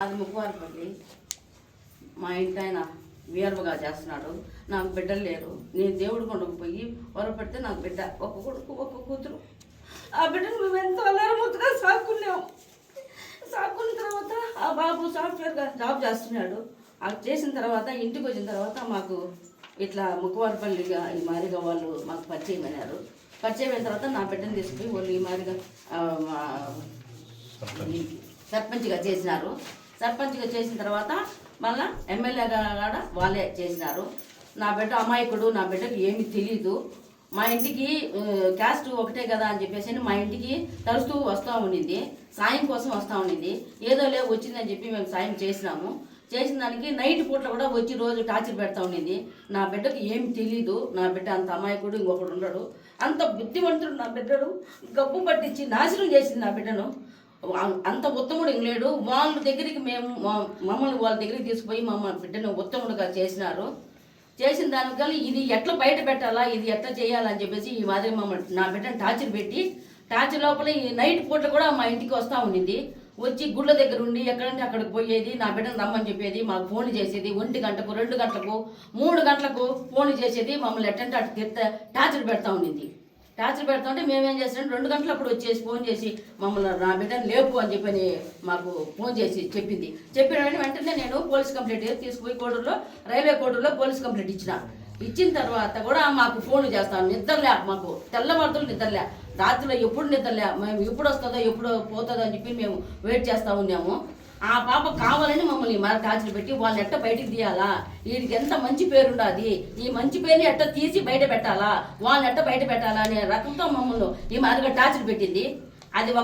అది ముక్కువారిపల్లి మా ఇంటి ఆయన వీరవగా చేస్తున్నాడు. నాకు బిడ్డలు లేరు నేను దేవుడు కొండకు పోయి పొరపడితే నాకు బిడ్డ ఒక కొడుకు ఒక కూతురు. ఆ బిడ్డను మేము ఎంతో అలరముద్దుగా సాక్కున్నాం సాక్కున్న తర్వాత ఆ బాబు సాఫ్ట్వేర్గా జాబ్ చేస్తున్నాడు. అది చేసిన తర్వాత ఇంటికి వచ్చిన తర్వాత మాకు ఇట్లా ముక్కువారిపల్లిగా ఈ మాదిరిగా వాళ్ళు మాకు పరిచయం అయినారు. పరిచయం అయిన తర్వాత నా బిడ్డను తీసుకుని వాళ్ళు ఈ మాదిరిగా ఆ, మా ఈ సర్పంచ్గా చేసినారు. సర్పంచ్గా చేసిన తర్వాత మళ్ళా ఎమ్మెల్యేగా కూడా వాళ్ళే చేసినారు. నా బిడ్డ అమాయకుడు నా బిడ్డకు ఏమీ తెలియదు మా ఇంటికి క్యాస్ట్ ఒకటే కదా అని చెప్పేసి మా ఇంటికి తరుస్తూ వస్తూ ఉండింది. సాయం కోసం వస్తూ ఉండింది. ఏదో లేవు వచ్చిందని చెప్పి మేము సాయం చేసినాము. చేసిన దానికి నైట్ పూట్ల కూడా వచ్చి రోజు టార్చర్ పెడతా ఉండింది. నా బిడ్డకు ఏం తెలీదు. నా బిడ్డ అంత అమాయకుడు ఇంకొకడు ఉండడు. అంత బుద్ధిమంతుడు నా బిడ్డడు. గబ్బు పట్టించి నాశనం చేసింది నా బిడ్డను. అంత ఉత్తముడు లేడు. వాళ్ళ దగ్గరికి మేము మమ్మల్ని వాళ్ళ దగ్గరికి తీసుకుపోయి మమ్మల్ని బిడ్డను ఉత్తముడుగా చేసినారు. చేసిన దానికల్లా ఇది ఎట్లా బయట పెట్టాలా ఇది ఎట్లా చేయాలని చెప్పేసి ఈ మాదిరి మమ్మల్ని నా బిడ్డను టార్చర్ పెట్టి టార్చర్ లోపల ఈ నైట్ పూట కూడా మా ఇంటికి వస్తూ ఉండింది. వచ్చి గుళ్ళ దగ్గర ఉండి ఎక్కడంటే అక్కడికి పోయేది నా బిడ్డను రమ్మని చెప్పేది మాకు ఫోన్ చేసేది ఒంటి గంటకు రెండు గంటలకు మూడు గంటలకు ఫోన్ చేసేది మమ్మల్ని ఎట్టంటే అటు తిట్ట టార్చర్ పెడతా ఉండింది. టార్చర్ పెడతా ఉంటే మేమేం చేసినాం రెండు గంటలప్పుడు వచ్చేసి ఫోన్ చేసి మమ్మల్ని నా బిడ్డను లేపు అని చెప్పని మాకు ఫోన్ చేసి చెప్పింది. చెప్పిన వెంటనే వెంటనే నేను పోలీస్ కంప్లైంట్ తీసుకుపోయి కోడూరులో రైల్వే కోడూరులో పోలీస్ కంప్లైంట్ ఇచ్చిన. ఇచ్చిన తర్వాత కూడా మాకు ఫోన్ చేస్తాను. నిద్రలే మాకు. తెల్లవారుతులు నిద్రలే రాత్రిలో ఎప్పుడు నిద్రలే మేము ఎప్పుడు వస్తుందో ఎప్పుడు పోతుందో అని చెప్పి మేము వెయిట్ చేస్తూ ఉన్నాము. ఆ పాప కావాలని మమ్మల్ని మరి టార్చర్ పెట్టి వాళ్ళని ఎట్ట బయటికి తీయాలా? వీడికి ఎంత మంచి పేరు ఉండాది ఈ మంచి పేరుని ఎట్ట తీసి బయట పెట్టాలా? వాళ్ళని ఎట్ట బయట పెట్టాలా అనే రకంతో మమ్మల్ని ఈ మాదిరిగా టార్చర్ పెట్టింది. అది